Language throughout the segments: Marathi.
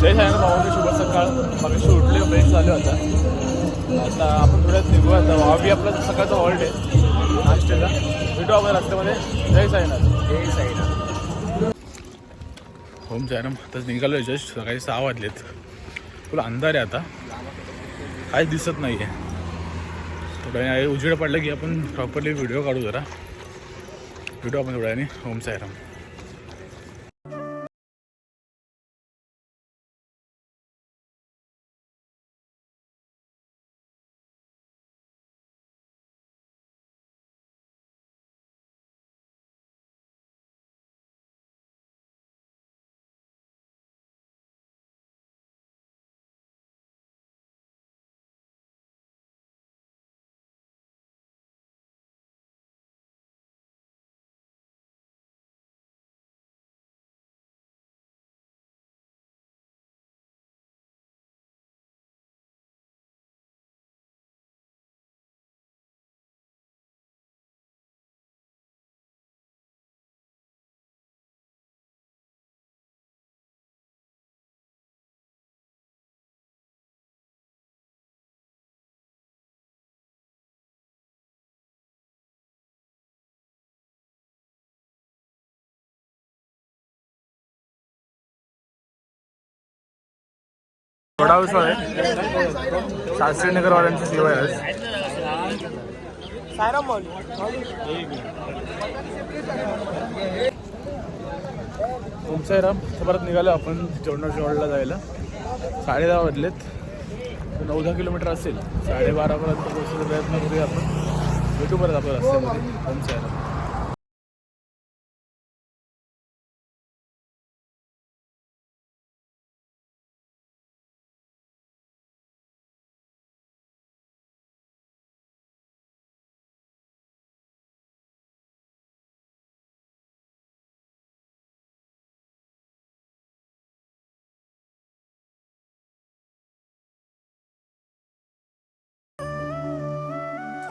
जय साईनाथ भावांनी शुभ सकाळ. मगाशी उठले फ्रेश झाले होता आता आपण थोड्यात निघू आता वावी आपला सकाळचा हॉल्ट आहे नाश्त्याचा. भेटू आपण रस्त्यामध्ये. जय साईनाथ. जय साईनाथ. होम साईनाम आता निघालो जस्ट. सकाळी सहा वाजलेत. तुला अंधार आहे आता. काहीच दिसत नाही आहे थोड्या उजेड पडलं की आपण प्रॉपरली व्हिडिओ काढू जरा. भेटू आपण थोड्या वेळाने. होम साईराम. थोडा उसळ आहे शास्त्रीनगरवाल्यांची सेवा आहे आज. आहे राम परत निघालो आपण जेवणा जेवणला जायला. साडे दहा वाजलेत. नऊ दहा किलोमीटर असेल. साडेबारापर्यंत पोहोचण्याचा प्रयत्न करूया आपण. भेटू परत आपण रस्त्यामध्ये. तुमचं राम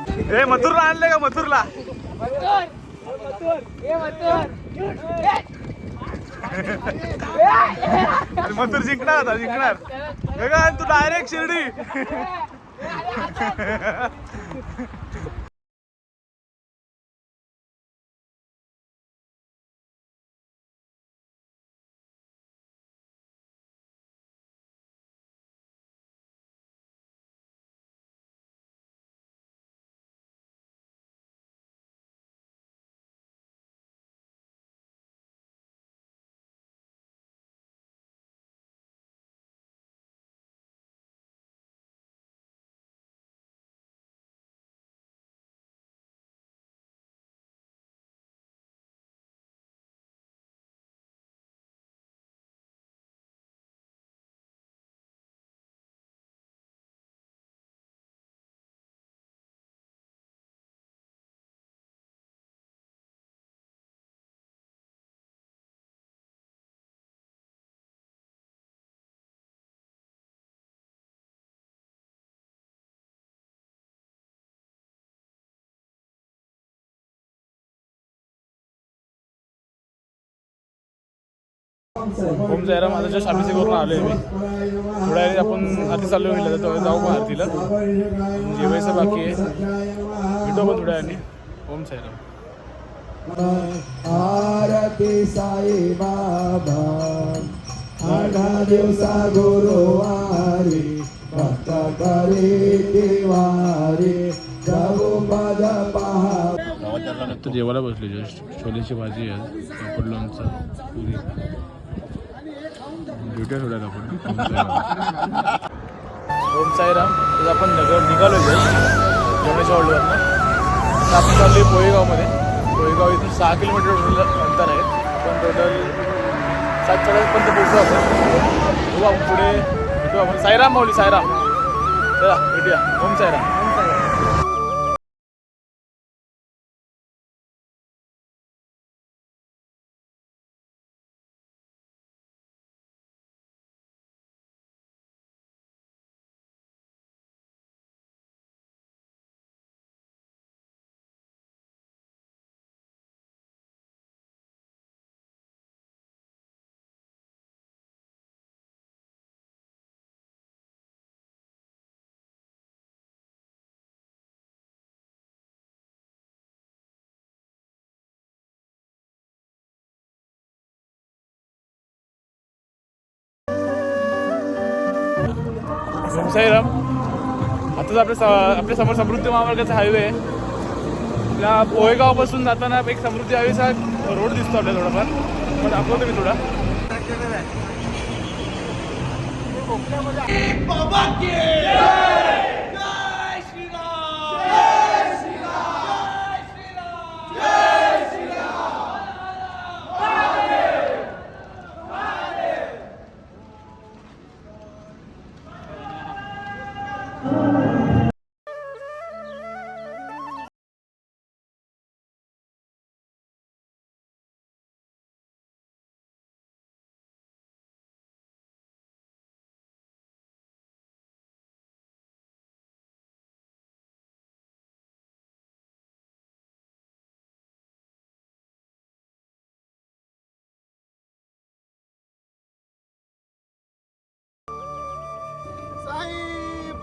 ए मथुरला आणले का मथुरला? मथुर जिंकणार आता जिंकणार गगन तू डायरेक्ट शिर्डी. ओम जयराम आता जस्ट आम्ही करून आलोय मी. थोड्या वेळी आपण आधी चालू होईल तर तेव्हा जाऊ पण आरतीला जेवायचं बाकी आहे. भेटू आपण थोड्या वेळाने. ओम साईराम आरती साई बाबा आठा दिवसा गुरुवारी भक्त करी दिवारी प्रभुपद पहा. तर जेवायला बसले जस्ट. छोलेची भाजी आहे पापड लोणचं पुरी. भेटूया थोड्यात आपण. ओम साईराम. तर आपण नगर निघालो जस्ट जेवणाच्या हॉलवरनं तर आपण चाललो आहे पोहेगावमध्ये पोहेगाव इथून सहा किलोमीटर अंतर आहे. आपण टोटल सात पर्यंत पोहोचलो आपण. बघू आपण पुढे भेटू आपण. साईराम माऊली साईराम. चला भेटूया. ओम साईराम. साईराम आताच आपल्या स- आपल्यासमोर समृद्धी महामार्गाचा हायवे आहे. आपल्या पोहेगावपासून जाताना एक समृद्धी हायवेचा रोड दिसतो आपल्याला थोडाफार पण दाखवतो मी थोडा. साई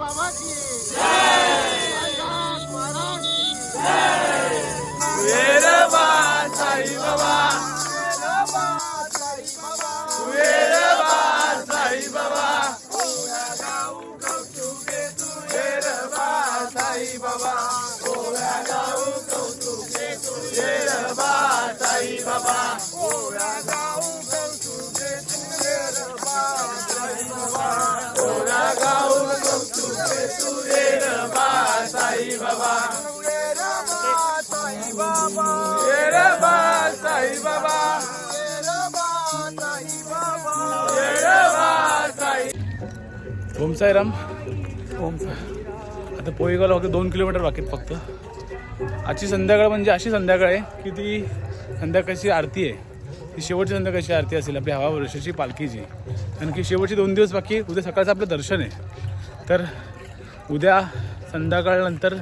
Babachi. Yeah. ओम साईराम. ओम. साई आता पोहेगावला फक्त दोन किलोमीटर बाकी आहेत फक्त. आजची संध्याकाळ म्हणजे अशी संध्याकाळ आहे की ती संध्याकाळची आरती आहे. ती शेवटची संध्याकाळची आरती असेल आपल्या हवा वर्षाची पालखीची कारण की शेवटचे दोन दिवस बाकी. उद्या सकाळचं आपलं दर्शन आहे. तर उद्या संध्याकाळनंतर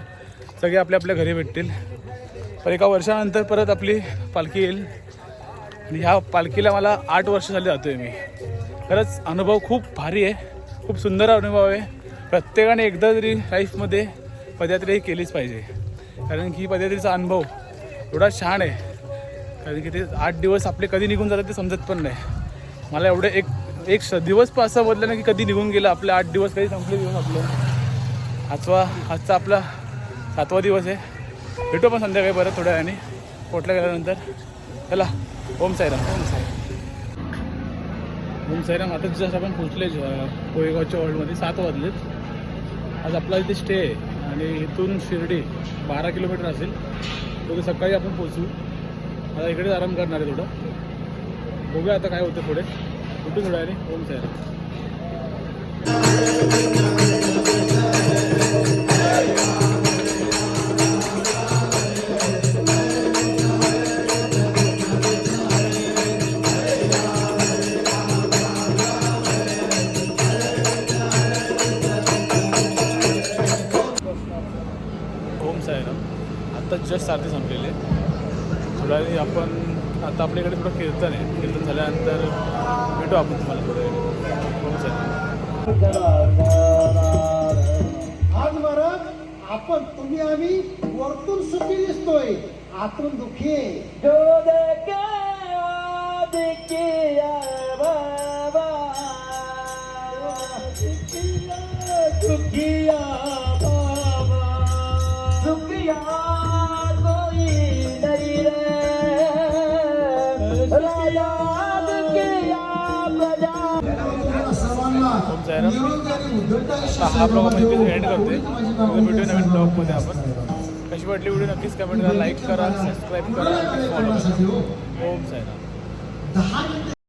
सगळे आपल्या आपल्या घरी भेटतील. पण एका वर्षानंतर परत आपली पालखी येईल. आणि ह्या पालखीला मला आठ वर्ष झाली आहे मी. खरंच अनुभव खूप भारी आहे. खूप सुंदर अनुभव आहे. प्रत्येकाने एकदा तरी लाईफमध्ये पदयात्रा ही केलीच पाहिजे. कारण की पदयात्रेचा अनुभव एवढा छान आहे. कारण की ते आठ दिवस आपले कधी निघून जातात ते समजत पण नाही. मला एवढं एक एक स- दिवस पण असं बदलं ना की कधी निघून गेलं. आपले आठ दिवस कधी संपले दिवस आपलं. आजवा आजचा आपला सातवा दिवस आहे. भेटू पण संध्याकाळी परत थोड्या वेळाने. पोटला गेल्यानंतर. चला ओम साईराम. ओम साई ओम साईराम आता जस्ट आपण पोचले कोळेगावच्या हॉलमध्ये सात वाजलेत. आज आपला इथे स्टे आहे आणि इथून शिर्डी बारा किलोमीटर असेल. ते सकाळी आपण पोचू. आता इकडेच आराम करणार आहे थोडं. बघूया आता काय होतं पुढे. भेटू थोड्या वेळाने. ओम साईराम. आरती संपलेली. वेळी आपण आता आपल्याकडे थोडं कीर्तन आहे. कीर्तन झाल्यानंतर भेटू आपण तुम्हाला थोड्या वेळी. साईराम आज महाराज आपण तुम्ही आम्ही वरतून सुखी दिसतोय. आतून दुखी आहे. सर्वांना हा ब्लॉग आपण इथे एंड करतोय माझी उद्या भेटूया नवीन ब्लॉगमध्ये आपण कशी वाटली व्हिडिओ नक्कीच कमेंट करा लाईक करा सबस्क्राईब करा फॉलो करा. ओम दहा